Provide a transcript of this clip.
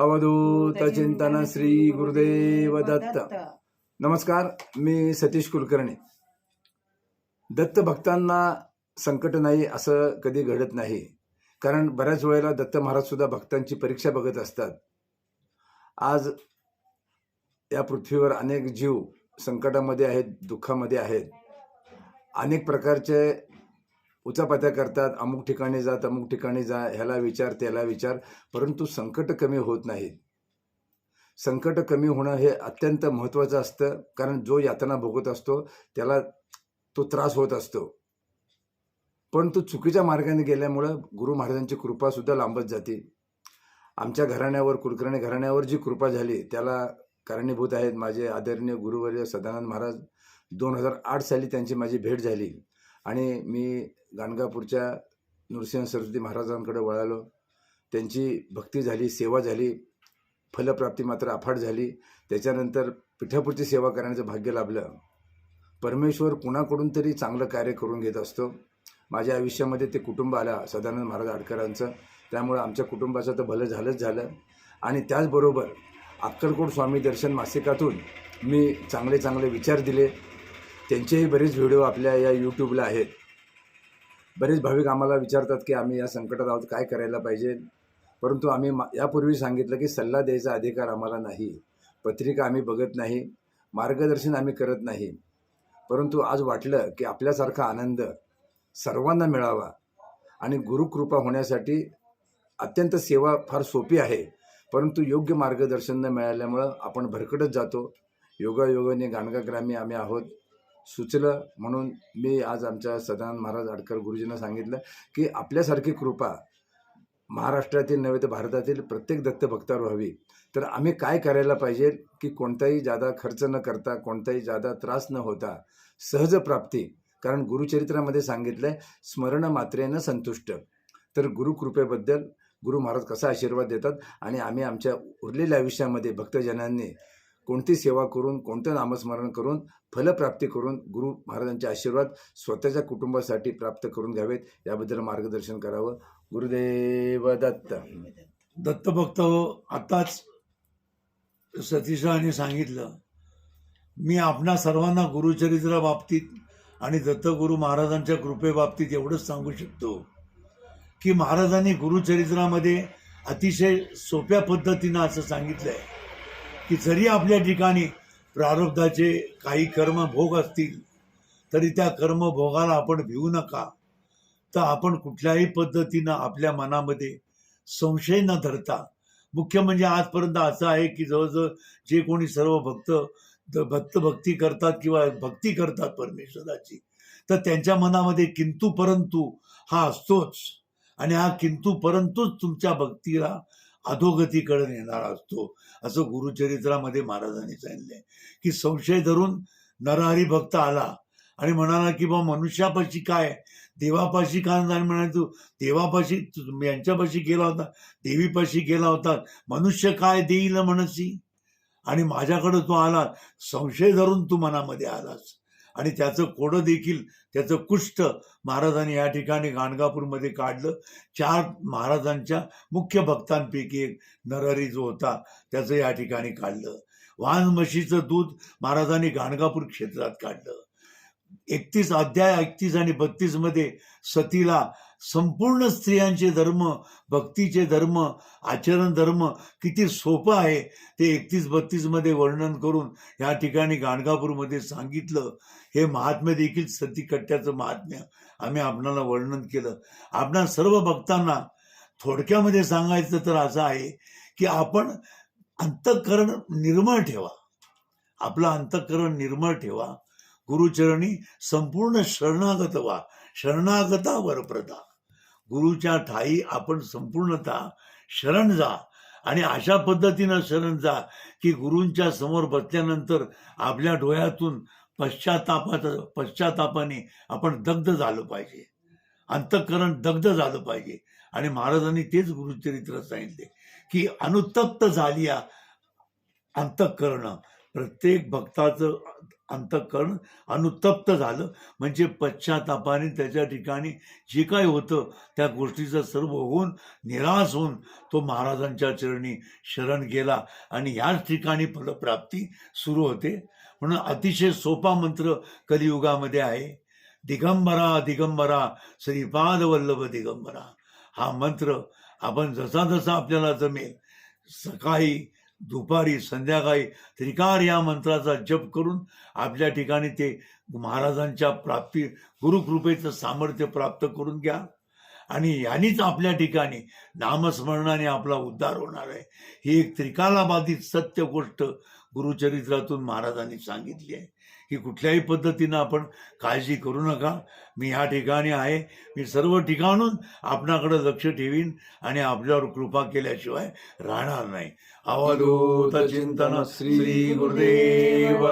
अवधूत चिंतन श्री गुरुदेव दत्त. नमस्कार मी सतीश कुलकर्णी. दत्त भक्तांना संकट नाही असं कधी घडत नाही. कारण बऱ्याच वेळेला दत्त महाराज सुद्धा भक्तांची परीक्षा बघत असतात. आज या पृथ्वीवर अनेक जीव संकटामध्ये आहेत दुःखामध्ये आहेत. अनेक प्रकारचे उचापत्या करतात अमुक ठिकाणी जा अमुक ठिकाणी जा ह्याला विचार त्याला विचार परंतु संकट कमी होत नाहीत संकट कमी होणं हे अत्यंत महत्त्वाचं असतं कारण जो यातना भोगत असतो त्याला तो त्रास होत असतो. पण तो चुकीच्या मार्गाने गेल्यामुळं गुरु महाराजांची कृपासुद्धा लांबत जाते. आमच्या घराण्यावर कुलकर्णी घराण्यावर जी कृपा झाली त्याला कारणीभूत आहेत माझे आदरणीय गुरुवर्य सदानंद महाराज. दोन हजार आठ साली त्यांची माझी भेट झाली. आणि मी गाणगापूरच्या नृसिंह सरस्वती महाराजांकडे वळालो. त्यांची भक्ती झाली सेवा झाली फलप्राप्ती मात्र अफाट झाली. त्याच्यानंतर पिठापूरची सेवा करण्याचं भाग्य लाभलं. परमेश्वर कुणाकडून तरी चांगलं कार्य करून घेत असतो. माझ्या आयुष्यामध्ये ते कुटुंब आलं सदानंद महाराज आडकरांचं. त्यामुळं आमच्या कुटुंबाचं तर भलं झालंच झालं. आणि त्याचबरोबर अक्कलकोट स्वामी दर्शन मासिकातून मी चांगले चांगले विचार दिले. त्यांचेही बरेच व्हिडिओ आपल्या या यूट्यूबला आहेत. बरेच भाविक आम्हाला विचारतात की आम्ही या संकटात आहोत काय करायला पाहिजे? परंतु आम्ही यापूर्वी सांगितलं की सल्ला द्यायचा अधिकार आम्हाला नाही. पत्रिका आम्ही बघत नाही मार्गदर्शन आम्ही करत नाही. परंतु आज वाटलं की आपल्यासारखा आनंद सर्वांना मिळावा आणि गुरुकृपा होण्यासाठी अत्यंत सेवा फार सोपी आहे. परंतु योग्य मार्गदर्शन न मिळाल्यामुळं आपण भरकटत जातो. योगायोगाने गाणगाग्रामी आम्ही आहोत. सुचलं म्हणून मी आज आमच्या सदानंद महाराज आडकर गुरुजींना सांगितलं की आपल्यासारखी कृपा महाराष्ट्रातील नव्हे तर भारतातील प्रत्येक दत्त भक्तावर व्हावी. तर आम्ही काय करायला पाहिजे की कोणताही जादा खर्च न करता कोणताही जादा त्रास न होता सहज प्राप्ती. कारण गुरुचरित्रामध्ये सांगितलं आहे स्मरण मात्रेनं संतुष्ट. तर गुरुकृपेबद्दल गुरु महाराज कसा आशीर्वाद देतात आणि आम्ही आमच्या उरलेल्या आयुष्यामध्ये भक्तजनांनी कोणती सेवा करून कोणतं नामस्मरण करून फलप्राप्ती करून गुरु महाराजांचे आशीर्वाद स्वतःच्या कुटुंबासाठी प्राप्त करून घ्यावेत याबद्दल मार्गदर्शन करावं. गुरुदेव दत्त. दत्तभक्त हो, आताच सतीशाने सांगितलं मी आपणा सर्वांना गुरुचरित्रा बाबतीत आणि दत्तगुरु महाराजांच्या कृपेबाबतीत एवढंच सांगू शकतो की महाराजांनी गुरुचरित्रामध्ये अतिशय सोप्या पद्धतीनं असं सांगितलं आहे की जरी आपल्या ठिकाणी प्रारब्धाचे काही कर्मभोग असतील तरी त्या कर्मभोगाला आपण भिवू नका. तर आपण कुठल्याही पद्धतीनं आपल्या मनामध्ये संशय न धरता मुख्य म्हणजे आजपर्यंत असं आहे की जवळजवळ जे कोणी सर्व भक्त भक्त भक्ती करतात किंवा भक्ती करतात परमेश्वराची तर त्यांच्या मनामध्ये किंतू परंतु हा असतोच. आणि हा किंतू परंतुच तुमच्या भक्तीला अधोगतीकडे नेणारा असतो. असं गुरुचरित्रामध्ये महाराजांनी सांगितलंय. की संशय धरून नरहरी भक्त आला आणि म्हणाला की बा मनुष्यापाशी काय? देवापाशी का नाही म्हणाले तू? देवापाशी यांच्यापाशी गेला होता देवीपाशी गेला होता. मनुष्य काय देईल म्हणसी आणि माझ्याकडे तू आला. संशय धरून तू मनामध्ये आलास. आणि त्याचं कोडं देखील त्याचं कुष्ठ महाराजांनी या ठिकाणी गाणगापूरमध्ये काढलं. चार महाराजांच्या मुख्य भक्तांपैकी एक नरहरी जो होता त्याचं या ठिकाणी काढलं. वाहन म्हशीचं दूध महाराजांनी गाणगापूर क्षेत्रात काढलं. एकतीस अध्याय एकतीस आणि बत्तीसमध्ये सतीला संपूर्ण स्त्रियांचे धर्म भक्तीचे धर्म आचरण धर्म किती सोपं आहे ते एकतीस बत्तीसमध्ये वर्णन करून या ठिकाणी गाणगापूरमध्ये सांगितलं. हे महात्म्य देखील सती कट्ट्याचं महात्म्य. आम्ही आपणाला वर्णन केलं. आपणा सर्व भक्तांना थोडक्यामध्ये सांगायचं तर असं आहे की आपण अंतःकरण निर्मळ ठेवा. आपलं अंतःकरण निर्मळ ठेवा. गुरुचरणी संपूर्ण शरणागत वा शरणागता वरप्रदा. गुरुच्या ठाई आपण संपूर्णतः शरण जा आणि अशा पद्धतीनं शरण जा की गुरूंच्या समोर बसल्यानंतर आपल्या डोळ्यातून पश्चातापाचं पश्चातापाने आपण दग्ध झालं पाहिजे. अंतःकरण दग्ध झालं पाहिजे. आणि महाराजांनी तेच गुरुचरित्र सांगितले की अनुतप्त झाली अंतःकरण. प्रत्येक भक्ताचं अंतःकरण अनुतप्त झालं. म्हणजे पश्चातापाने त्याच्या ठिकाणी जे काही होतं त्या गोष्टीचं सर्व होऊन निराश होऊन तो महाराजांच्या चरणी शरण गेला आणि याच ठिकाणी फलप्राप्ती सुरू होते. म्हणून अतिशय सोपा मंत्र कलियुगामध्ये आहे. दिगंबरा दिगंबरा श्रीपाद वल्लभ दिगंबरा. हा मंत्र आपण जसा जसा आपल्याला जमेल सकाळी दुपारी संध्याकाळी त्रिकार या मंत्राचा जप करून आपल्या ठिकाणी ते महाराजांच्या प्राप्ती गुरुकृपेचं सामर्थ्य प्राप्त करून घ्या. आणि यांनीच आपल्या ठिकाणी नामस्मरणाने आपला उद्धार होणार आहे. ही एक त्रिकालाबाधित सत्य गोष्ट गुरुचरित्रातून महाराजांनी सांगितली आहे. की कुठल्याही पद्धतीनं आपण काळजी करू नका. मी ह्या ठिकाणी आहे. मी सर्व ठिकाणून आपणाकडे लक्ष ठेवीन आणि आपल्यावर कृपा केल्याशिवाय राहणार नाही. अवधूत चिंतन श्री गुरुदेव